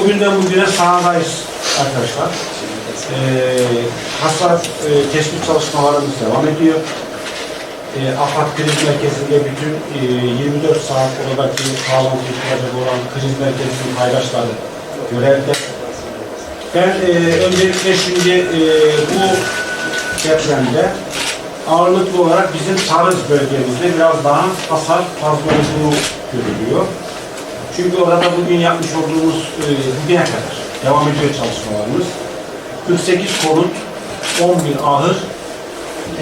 O günden bugüne sahadayız arkadaşlar. Ee, hasar e, tespit çalışmalarımız devam ediyor. E, AFAD kriz merkezinde bütün e, 24 saat oradaki bağlantı kuracak olan kriz merkezinin paydaşları görevde. Ben e, öncelikle şimdi e, bu depremde ağırlıklı olarak bizim Sarız bölgemizde biraz daha hasar fazla olduğu görülüyor. Çünkü orada bugün yapmış olduğumuz e, bugüne kadar devam ediyor çalışmalarımız. 48 konut, 11 ahır,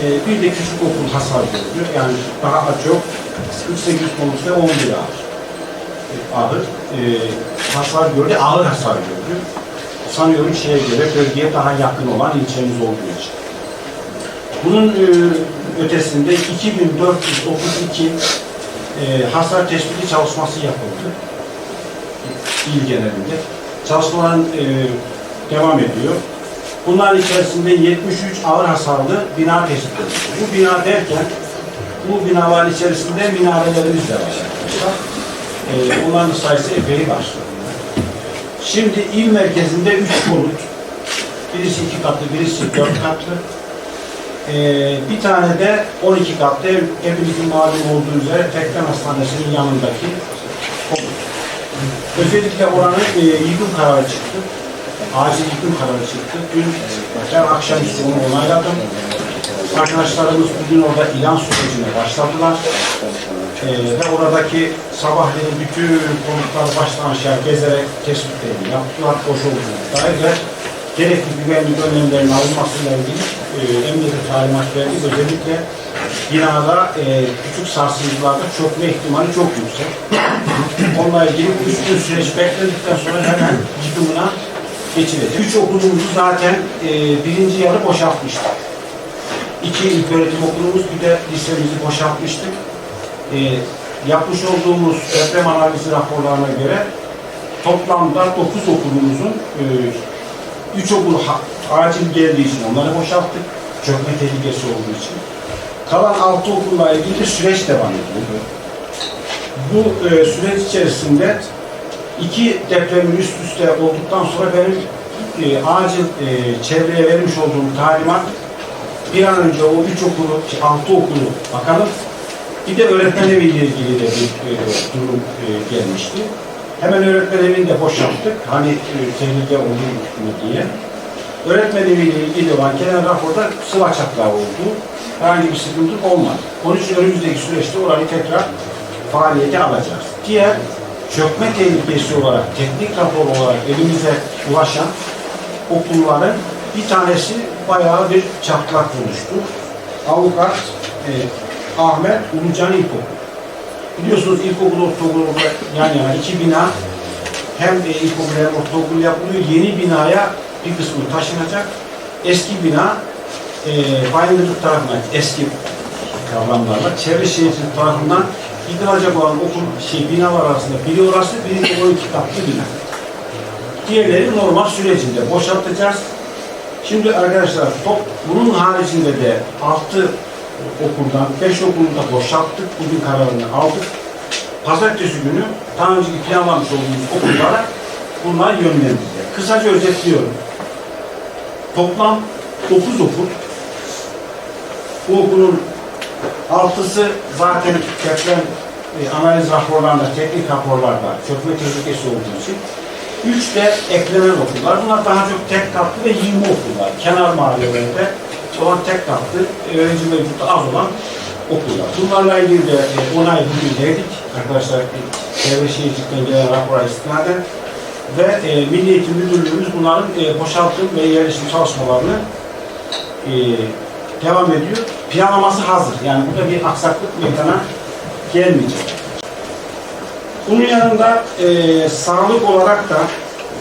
e, bir de küçük okul hasar gördü. Yani daha çok 48 konut ve 11 ahır. E, ahır e, hasar gördü, ağır hasar gördü. Sanıyorum şeye göre bölgeye daha yakın olan ilçemiz olduğu için. Bunun e, ötesinde 2432 e, hasar tespiti çalışması yapıldı. İl genelinde. Çalışmaların e, devam ediyor. Bunların içerisinde 73 ağır hasarlı bina edildi. Bu bina derken bu binaların içerisinde minarelerimiz de var. E, onların sayısı epey var. Şimdi il merkezinde 3 konut. Birisi 2 katlı, birisi 4 katlı. Ee, bir tane de 12 katlı ev, hepimizin malum olduğu üzere Tekten Hastanesi'nin yanındaki. Özellikle oranın e, yıkım kararı çıktı. Acil yıkım kararı çıktı. Dün ben akşamüstü onu onayladım. Arkadaşlarımız bugün orada ilan sürecine başladılar. Ee, ve oradaki sabahleyin bütün konutlar baştan aşağı gezerek tespitlerini yaptılar. Boş olduğunu dair ve gerekli güvenlik önlemlerinin alınmasıyla ilgili e, emniyete talimat verdi. Özellikle binada e, küçük sarsıntılarda çökme ihtimali çok yüksek. Onunla ilgili üç gün süreç beklendikten sonra hemen yıkımına geçilecek. Üç okulumuzu zaten e, birinci yarı boşaltmıştık. İki ilköğretim okulumuz bir de lisemizi boşaltmıştık. E, yapmış olduğumuz deprem analizi raporlarına göre toplamda 9 okulumuzun e, 3 okul acil geldiği için onları boşalttık. Çökme tehlikesi olduğu için. Kalan 6 okulla ilgili süreç devam ediyor. Bu e, süreç içerisinde iki depremin üst üste olduktan sonra benim e, acil e, çevreye vermiş olduğum talimat bir an önce o üç okulu, altı okulu bakalım. Bir de öğretmen eviyle ilgili de bir e, durum e, gelmişti. Hemen öğretmen evini de boşalttık. Hani e, tehlike olur mu diye. Öğretmen eviyle ilgili olan genel raporda sıva çatlağı oldu. Herhangi bir sıkıntı olmadı. Onun için önümüzdeki süreçte orayı tekrar faaliyete alacağız. Diğer çökme tehlikesi olarak, teknik rapor olarak elimize ulaşan okulların bir tanesi bayağı bir çatlak oluştu. Avukat e, Ahmet Ulucan İlkokulu. Biliyorsunuz ilkokul, ortaokul yan yana iki bina hem e, ilkokul hem ortaokul yapılıyor. Yeni binaya bir kısmı taşınacak. Eski bina e, Bayındırlık tarafından eski kavramlarla çevre şehircilik tarafından yıkılacak olan okul şey binalar arasında biri orası, biri de 12 katlı bina. Diğerleri normal sürecinde boşaltacağız. Şimdi arkadaşlar top, bunun haricinde de 6 okuldan 5 okulu da boşalttık. Bugün kararını aldık. Pazartesi günü daha önceki planlamış olduğumuz okullara bunlar yönlendireceğiz. Kısaca özetliyorum. Toplam 9 okul. Bu okulun altısı zaten deprem e, analiz raporlarında, teknik raporlarda çökme tehlikesi olduğu için Üç de eklenen okullar. Bunlar daha çok tek katlı ve 20 okullar. Kenar mahallelerinde olan tek katlı, öğrenci mevcutu az olan okullar. Bunlarla ilgili de e, onay bugün verdik. Arkadaşlar e, Çevre Şehircilik'ten gelen rapora istinaden ve e, Milli Eğitim Müdürlüğümüz bunların e, boşaltım ve yerleşim çalışmalarını e, devam ediyor. Planlaması hazır. Yani burada bir aksaklık meydana gelmeyecek. Bunun yanında e, sağlık olarak da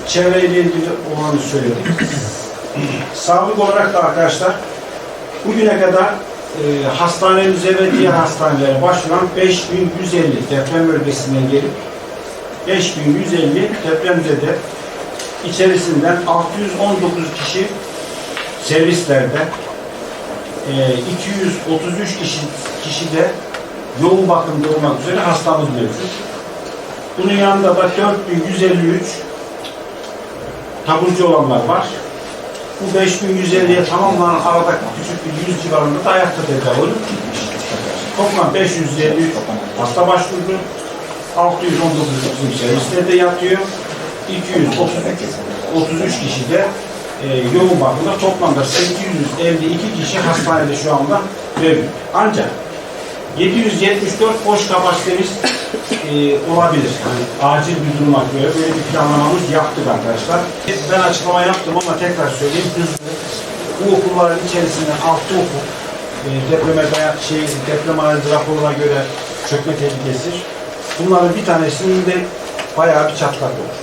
çevreyle ilgili olanı söyledik. sağlık olarak da arkadaşlar bugüne kadar e, hastanemize ve diğer hastanelere başvuran 5150 deprem bölgesinden gelip 5150 depremzede içerisinden 619 kişi servislerde 233 kişi, kişi de yoğun bakımda olmak üzere hastamız mevcut. Bunun yanında da 4153 taburcu olanlar var. Bu 5150'ye tamamlanan aradaki küçük bir 100 civarında da ayakta tedavi. Toplam 553 hasta başvurdu. 619 bizim servislerde yatıyor. 233 kişi de e, yoğun bakımda toplamda 852 kişi hastanede şu anda mevcut. Ancak 774 boş kapasitemiz e, olabilir. Yani acil bir duruma göre böyle bir planlamamız yaptık arkadaşlar. Ben açıklama yaptım ama tekrar söyleyeyim hızlı. Bu okulların içerisinden 6 okul e, depreme dayan şey deprem analizi raporuna göre çökme tehlikesi. Bunların bir tanesinin de bayağı bir çatlak olur.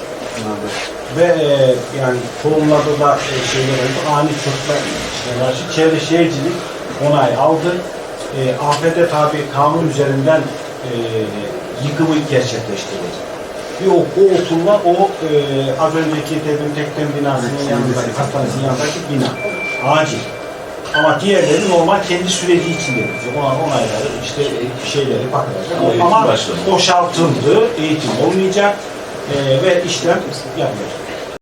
Ve e, yani kurumlarda da e, şeyler oldu. Ani çökme karşı çevre şehircilik onay aldı. E, afete tabi kanun üzerinden e, yıkımı gerçekleştirecek. Bir o, o okulda o e, az önceki dedim tekten binasının yanındaki, hastanesinin yanındaki bina. Acil. Ama diğerleri normal kendi süreci içinde. Ona onayları, işte e, şeyleri bakılacak. Ama boşaltıldı, eğitim olmayacak e, ve işlem yapılacak.